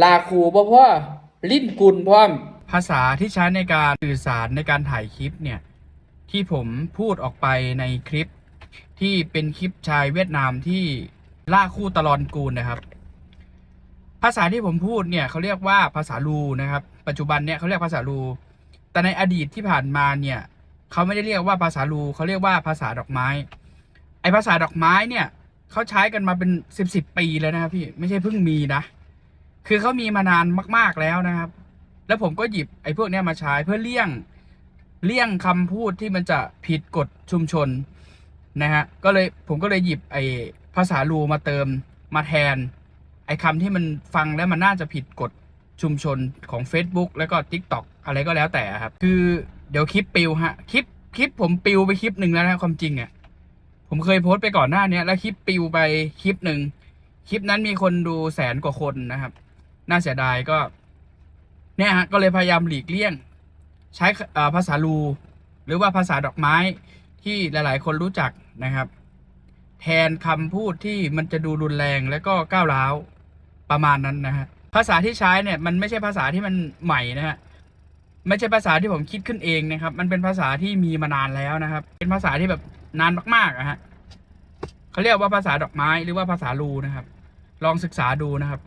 ลาคูบ่พ่อลิ้นกุลพร้อม ภาษาที่ใช้ในการสื่อสารในการถ่ายคลิปเนี่ย ที่ผมพูดออกไปในคลิป ที่เป็นคลิปชายเวียดนามที่ล่าคู่ตลอนกูลนะครับ ภาษาที่ผมพูดเนี่ยเขาเรียกว่าภาษาลูนะครับ ปัจจุบันเนี่ยเขาเรียกภาษาลู แต่ในอดีตที่ผ่านมาเนี่ยเขาไม่ได้เรียกว่าภาษาลูเขาเรียกว่าภาษาดอกไม้ ไอภาษาดอกไม้เนี่ยเขาใช้กันมาเป็นสิบสิบปีแล้วนะครับพี่ไม่ใช่เพิ่งมีนะ คือเขามีมานานมาก ๆแล้วนะครับ แล้วผมก็หยิบไอ้พวกเนี้ยมาใช้เพื่อเลี่ยงเลี่ยงคำพูดที่มันจะผิดกฎชุมชนนะฮะก็เลยผมก็เลยหยิบไอ้ภาษาลูมาเติมมาแทน ไอ้คำที่มันฟังแล้วมันน่าจะผิดกฎชุมชนของ Facebook แล้วก็ TikTok อะไรก็แล้วแต่ครับ คือเดี๋ยวคลิปปิวฮะคลิปคลิปผมปิวไปคลิปหนึ่งแล้วนะความจริงอะ่ะผมเคยโพสต์ไปก่อนหน้าเนี้ยแล้วคลิปปิวไปคลิปหนึ่งคลิปนั้นมีคนดูแสนกว่าคนนะครับ น่าเสียดายก็ เนี่ยฮะก็เลยพยายามหลีกเลี่ยง ใช้ภาษาลู หรือว่าภาษาดอกไม้ที่หลาย ๆ คนรู้จักนะครับ แทนคำพูดที่มันจะดูรุนแรงแล้วก็ก้าวร้าวประมาณนั้นนะฮะภาษาที่ใช้เนี่ยมันไม่ใช่ภาษาที่มันใหม่นะฮะไม่ใช่ภาษาที่ผมคิดขึ้นเองนะครับ มันเป็นภาษาที่มีมานานแล้วนะครับ เป็นภาษาที่แบบนานมากๆอะฮะเขาเรียกว่าภาษาดอกไม้หรือว่าภาษาลูนะครับ ลองศึกษาดูนะครับ